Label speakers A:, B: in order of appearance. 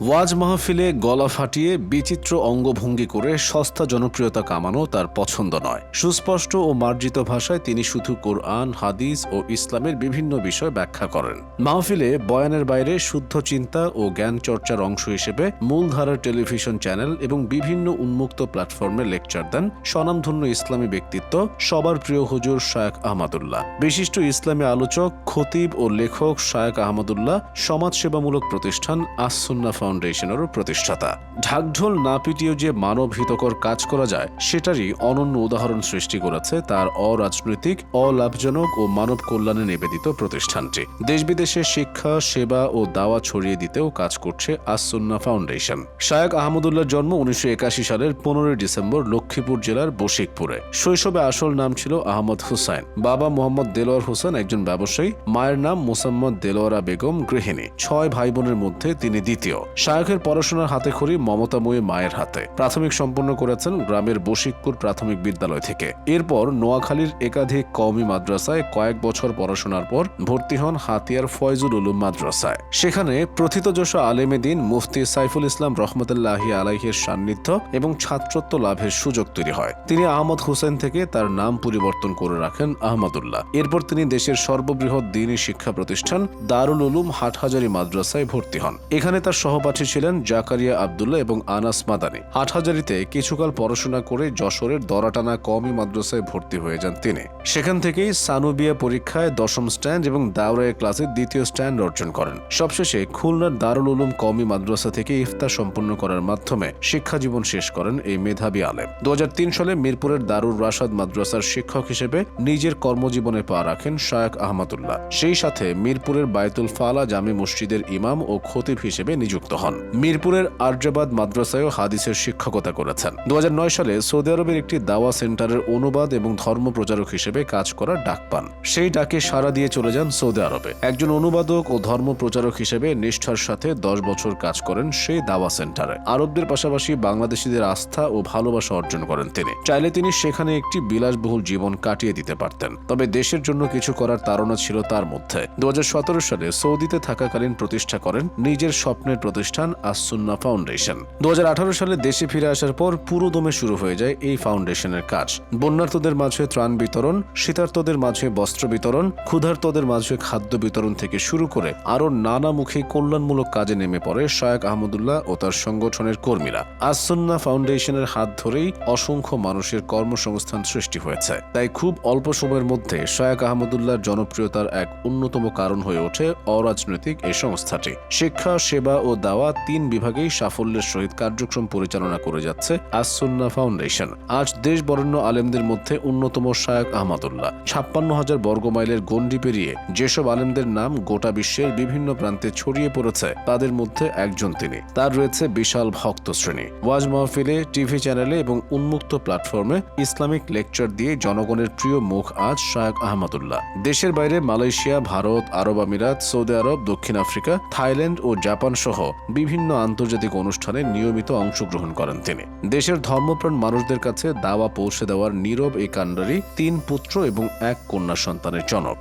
A: ওয়াজ মাহফিলে গলা ফাটিয়ে বিচিত্র অঙ্গভঙ্গি করে সস্তা জনপ্রিয়তা কামানো তার পছন্দ নয়। সুস্পষ্ট ও মার্জিত ভাষায় তিনি শুধু কোরআন, হাদিস ও ইসলামের বিভিন্ন বিষয় ব্যাখ্যা করেন। মাহফিলে বয়ানের বাইরে শুদ্ধ চিন্তা ও জ্ঞান চর্চার অংশ হিসেবে মূলধারার টেলিভিশন চ্যানেল এবং বিভিন্ন উন্মুক্ত প্ল্যাটফর্মে লেকচার দেন স্বনামধন্য ইসলামী ব্যক্তিত্ব, সবার প্রিয় হুজুর শায়েক আহমদুল্লাহ। বিশিষ্ট ইসলামী আলোচক, খতিব ও লেখক শায়েক আহমদুল্লাহ সমাজসেবামূলক প্রতিষ্ঠান আসুন্না ফাউন্ডেশনেরও প্রতিষ্ঠাতা। ঢাকঢোল না পিটিয়েও যে মানব হিতকর কাজ করা যায়, সেটারই অনন্য উদাহরণ সৃষ্টি করেছে তার অরাজনৈতিক, অলাভজনক ও মানব কল্যাণে নিবেদিত প্রতিষ্ঠানটি। দেশ বিদেশে শিক্ষা, সেবা ও দাওয়া ছড়িয়ে দিতেও কাজ করছে আসুন্না ফাউন্ডেশন। শায়েক আহমদুল্লাহর জন্ম উনিশশো একাশি সালের পনেরোই ডিসেম্বর লক্ষ্মীপুর জেলার বশিকপুরে। শৈশবে আসল নাম ছিল আহমদ হুসাইন। বাবা মোহাম্মদ দেলোয়ার হোসেন একজন ব্যবসায়ী, মায়ের নাম মোসাম্মদ দেলোয়ারা বেগম গৃহিণী। ছয় ভাই বোনের মধ্যে তিনি দ্বিতীয়। শায়কের পড়াশোনার হাতে খড়ি মমতাময়ী মায়ের হাতে। প্রাথমিক সম্পন্ন করেছেন গ্রামের বশিকপুর প্রাথমিক বিদ্যালয় থেকে। এরপর নোয়াখালীর একাধিক কওমি মাদ্রাসায় কয়েক বছর পড়াশোনার পর ভর্তি হন হাতিয়ার ফয়জুল উলুম মাদ্রাসায়। সেখানে প্রথিতযশা আলেমে দিন মুফতি সাইফুল ইসলাম রহমতুল্লাহি আলাইহের সান্নিধ্য এবং ছাত্রত্ব লাভের সুযোগ তৈরি হয়। তিনি আহমদ হোসেন থেকে তার নাম পরিবর্তন করে রাখেন আহমদুল্লাহ। এরপর তিনি দেশের সর্ববৃহৎ দিনী শিক্ষা প্রতিষ্ঠান দারুল উলুম হাটহাজারি মাদ্রাসায় ভর্তি হন। এখানে তার সহপাঠী ছিলেন জাকারিয়া আবদুল্লাহ এবং আনাস মাদানি। হাটহাজারিতে কিছুকাল পড়াশোনা করে যশোরের দরাটানা কওমি মাদ্রাসায় ভর্তি হয়ে যান তিনি। সেখান থেকেই সানুবিয়া পরীক্ষায় দশম স্ট্যান্ড এবং দাওরায় ক্লাসে দ্বিতীয় স্ট্যান্ড অর্জন করেন। সবশেষে খুলনার দারুল উলুম কওমি মাদ্রাসা থেকে ইফতার সম্পন্ন করার মাধ্যমে শিক্ষা জীবন শেষ করেন এই মেধাবী আলেম। দু হাজার তিন সালে মিরপুরের দারুর রাশাদ মাদ্রাসার শিক্ষক হিসেবে নিজের কর্মজীবনে পা রাখেন শায়েক আহমদুল্লাহ। সেই সাথে মিরপুরের বায়তুল ফালা জামে মসজিদের ইমাম ও খতিব হিসেবে নিযুক্ত হন। মিরপুরের আর্যাবাদ মাদ্রাসায়ও হাদিসের শিক্ষকতা করেছেন। দু সালে সৌদি আরবের একটি দাওয়া সেন্টারের অনুবাদ এবং ধর্ম প্রচারক হিসেবে কাজ করার ডাক পান। সেই ডাকে সাড়া দিয়ে চলে যান সৌদি আরবে। একজন অনুবাদক ও ধর্ম প্রচারক হিসেবে নিষ্ঠার সাথে দশ বছর কাজ করেন সেই দাওয়া সেন্টারে। আরবদের পাশাপাশি বাংলাদেশিদের আস্থা ও ভালোবাসা অর্জন করেন তিনি। চাইলে তিনি সেখানে একটি বিলাসবহুল জীবন কাটিয়ে দিতে পারতেন। তবে দেশের জন্য কিছু করার তাড়না ছিল তার মধ্যে। দু হাজার সতেরো সালে সৌদিতে থাকাকালীন প্রতিষ্ঠা করেন নিজের স্বপ্নের প্রতিষ্ঠান আসুন্না ফাউন্ডেশন। দু সালে দেশে ফিরে আসার পর পুরো দমে শুরু হয়ে যায় এই ফাউন্ডেশনের কাজ। বন্যার্তদের মাঝে ত্রাণ বিতরণ শীতার্তদের মাঝে বস্ত্র বিতরণ ক্ষুধার্তদের মাঝে খাদ্য বিতরণ থেকে শুরু করে আরও নানামুখী কল্যাণমূলক কাজে নেমে পড়ে শায়েক আহমদুল্লাহ ও তার সংগঠনের কর্মীরা। আসুন্না ফাউন্ডেশনের হাত ধরেই অসংখ্য মানুষের কর্মসংস্থান সৃষ্টি হয়েছে। তাই খুব অল্প সময়ের মধ্যে শায়েক আহমদুল্লাহর জনপ্রিয়তার এক অন্যতম কারণ হয়ে ওঠে অরাজনৈতিক এই সংস্থাটি। শিক্ষা, সেবা ও দাওয়া তিন বিভাগেই সাফল্যের সহিত কার্যক্রম পরিচালনা করে যাচ্ছে আসুন্না ফাউন্ডেশন। আজ দেশ বরেণ্য আলেমদের মধ্যে অন্যতম শায়েক আহমদুল্লাহ। ছাপ্পান্ন হাজার বর্গমাইলের গণ্ডি পেরিয়ে যেসব আলেমদের নাম গোটা বিশ্বের বিভিন্ন প্রান্তে ছড়িয়ে পড়েছে, তাদের মধ্যে একজন তিনি। তার রয়েছে বিশাল ভক্ত শ্রেণি। ওয়াজ মাহফিলে, টিভি চ্যানেলে এবং উন্মুক্ত প্ল্যাটফর্মে ইসলামিক লেকচার দিয়ে জনগণের প্রিয় মুখ আজ শায়েক আহমদুল্লাহ। দেশের বাইরে মালয়েশিয়া, ভারত, আরব আমিরাত, সৌদি আরব, দক্ষিণ আফ্রিকা, থাইল্যান্ড ও জাপান সহ বিভিন্ন আন্তর্জাতিক অনুষ্ঠানে নিয়মিত অংশগ্রহণ করেন তিনি। দেশের ধর্মপ্রাণ মানুষদের কাছে দাওয়া পৌঁছে দেওয়ার নীরব এই কাণ্ডারি তিন পুত্র এবং এক কন্যা সন্তানের জনক।